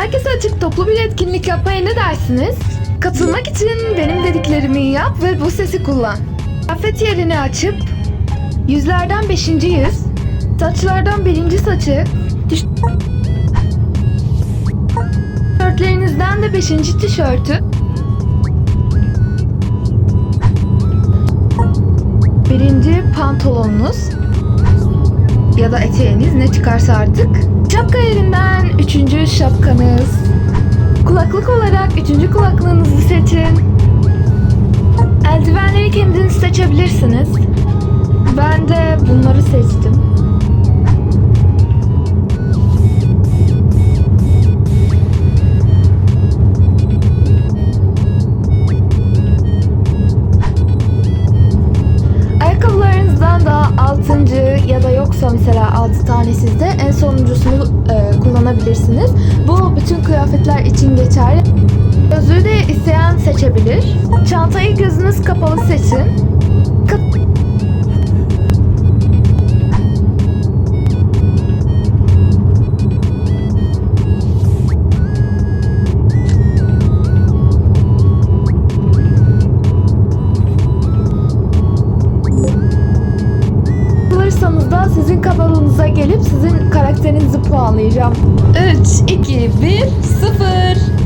Herkese açık toplu bir etkinlik yapmaya ne dersiniz? Katılmak için benim dediklerimi yap ve bu sesi kullan. Kıyafet yerini açıp yüzlerden beşinci yüz, saçlardan birinci saçı, tişörtlerinizden de beşinci tişörtü, birinci pantolonunuz ya da eteğiniz ne çıkarsa artık. Şapka yerinden üçüncü şapkanız. Kulaklık olarak üçüncü kulaklığınızı seçin. Eldivenleri kendiniz seçebilirsiniz. Ben de bunları seçtim. Ayakkabılarınızdan da altıncı ya da yoksa mesela altı tane sizde en sonuncusunu e, kullanabilirsiniz. Bu bütün kıyafetler için geçerli. Gözlüğü de isteyen seçebilir. Çantayı gözünüz kapalı seçin. Katılırsanız da sizin kanalınıza gelip sizin karakterinizi puanlayacağım. 3, 2, 1, 0.